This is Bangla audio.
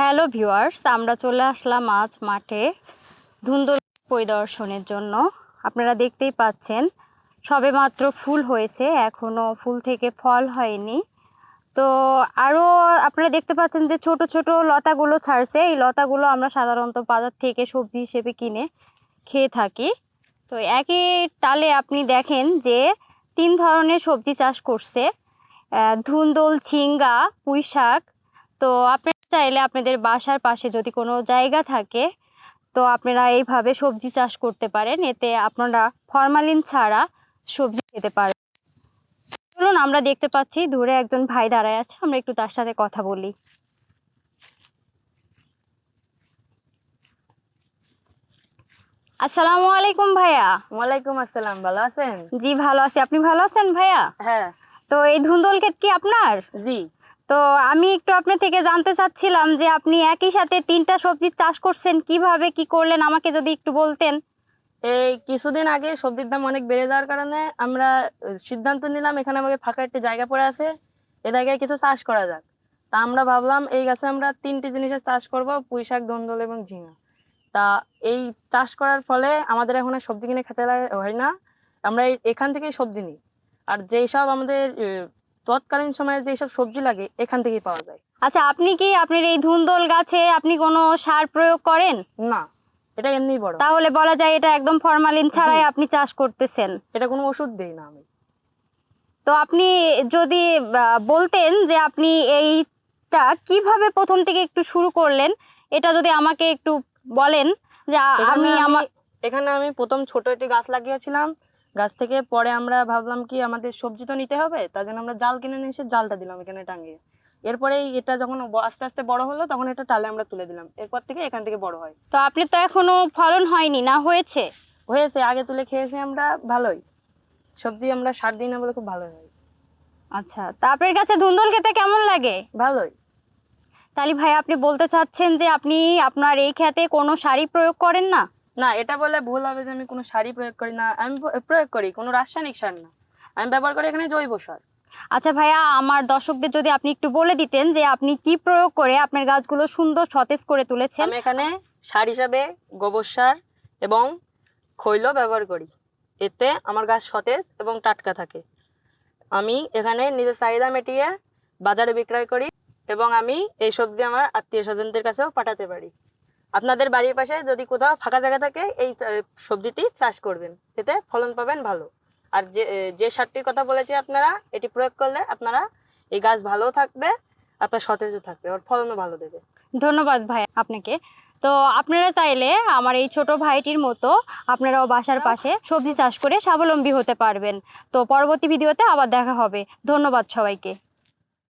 হ্যালো ভিউয়ার্স আমরা চলে আসলাম আজ মাঠে ধুন্দল পরিদর্শনের জন্য। আপনারা দেখতেই পাচ্ছেন সবে মাত্র ফুল হয়েছে, এখনও ফুল থেকে ফল হয়নি। তো আরও আপনারা দেখতে পাচ্ছেন যে ছোট ছোট লতাগুলো ছাড়ছে। এই লতাগুলো আমরা সাধারণত বাজার থেকে সবজি হিসেবে কিনে খেয়ে থাকি। তো একই টালে আপনি দেখেন যে তিন ধরনের সবজি চাষ করছে। ধুন্দল, ঝিঙ্গা পুঁই শাক তো আপনারা চাইলে আপনাদের বাসার পাশে যদি কোনো জায়গা থাকে তো আপনারা এইভাবে সবজি চাষ করতে পারেন। এতে আপনারা ফরমালিন ছাড়া সবজি খেতে পারেন চলুন আমরা দেখতে পাচ্ছি দূরে একজন ভাই দাঁড়ায় আছে আমরা একটু তার সাথে কথা বলি। আসসালামু আলাইকুম ভাইয়া। ওয়ালাইকুম আসসালাম ভালো আছেন? জি ভালো আছি। আপনি ভালো আছেন ভাইয়া? হ্যাঁ। তো এই ধুন্দল ক্ষেত কি আপনার? জি। তো আমি একটু আপনার থেকে জানতে চাচ্ছিলাম যে আপনি একই সাথে তিনটা সবজির চাষ করছেন, কীভাবে, কি করলেন? আমাকে যদি একটু বলতেন। এই কিছুদিন আগে সবজির দাম অনেক বেড়ে যাওয়ার কারণে আমরা সিদ্ধান্ত নিলাম এখানে আমাদের ফাঁকা একটা জায়গা পড়ে আছে, এ জায়গায় কিছু চাষ করা যাক। তা আমরা ভাবলাম এই গাছে আমরা তিনটি জিনিসের চাষ করব, পুঁই শাক, দন্দল এবং ঝিঙা। তা এই চাষ করার ফলে আমাদের এখন সবজি কিনে খেতে হয় না। আমরা এখান থেকেই সবজি নিই। আর যেই সব আমাদের তৎকালীন সময়ে যেই সব সবজি লাগে এখান থেকেই পাওয়া যায়। আচ্ছা আপনি কি আপনার এই ধুন্দল গাছে আপনি কোনো সার প্রয়োগ করেন? না এটা এমনি বড়। তাহলে বলা যায় এটা একদম ফরমালিন ছাড়াই আপনি চাষ করতেছেন। এটা কোনো ওষুধ দেই না আমি। তো আপনি যদি বলতেন যে আপনি এইটা কীভাবে প্রথম থেকে একটু শুরু করলেন এটা যদি আমাকে একটু বলেন যে আমি আমার এখানে আমি প্রথম ছোট একটি গাছ লাগিয়েছিলাম গাছ থেকে পরে আমরা ভাবলাম কি আমাদের সবজি তো নিতে হবে তার জন্য আমরা জাল কিনে নিয়ে এসে জালটা দিলাম এখানে টাঙিয়ে। এরপরে এটা যখন আস্তে আস্তে বড় হলো তখন এটা টালে আমরা তুলে দিলাম। এরপর থেকে এখান থেকে বড় হয়। তো আপনি তো এখনও ফলন হয়নি না হয়েছে? হয়েছে আগে তুলে খেয়েছি আমরা ভালোই। সবজি আমরা সার দিই না বলে খুব ভালো হয়। আচ্ছা তা আপনার কাছে ধুন্দল খেতে কেমন লাগে? ভালোই। তাহলে ভাই আপনি বলতে চাচ্ছেন যে আপনি আপনার এই খেতে কোনো সারই প্রয়োগ করেন না? না এটা বলে ভুল হবে যে আমি কোনো সারই প্রয়োগ করি না আমি প্রয়োগ করি কোনো রাসায়নিক সার না। আমি ব্যবহার করি এখানে জৈব সার। আচ্ছা ভাইয়া আমার দর্শকদের যদি আপনি একটু বলে দিতেন যে আপনি কি প্রয়োগ করে আপনার গাছগুলো সুন্দর সতেজ করে তুলেছেন। আমি এখানে সার হিসাবে গোবর সার এবং খৈল ব্যবহার করি। এতে আমার গাছ সতেজ এবং টাটকা থাকে। আমি এখানে নিজের চাহিদা মেটিয়ে বাজারে বিক্রয় করি এবং আমি এই সবজি আমার আত্মীয় স্বজনদের কাছেও পাঠাতে পারি। আপনাদের বাড়ির পাশে যদি কোথাও ফাঁকা জায়গা থাকে, এই সবজিটি চাষ করবেন। এতে ফলন পাবেন ভালো। আর যে যে সারটির কথা বলেছি আপনারা, এটি প্রয়োগ করলে আপনারা এই গাছ ভালো থাকবে, আপনার সতেজও থাকবে আর ফলনও ভালো দেবে। ধন্যবাদ ভাই আপনাকে। তো আপনারা চাইলে আমার এই ছোট ভাইটির মতো আপনারাও বাসার পাশে সবজি চাষ করে স্বাবলম্বী হতে পারবেন। তো পরবর্তী ভিডিওতে আবার দেখা হবে। ধন্যবাদ সবাইকে।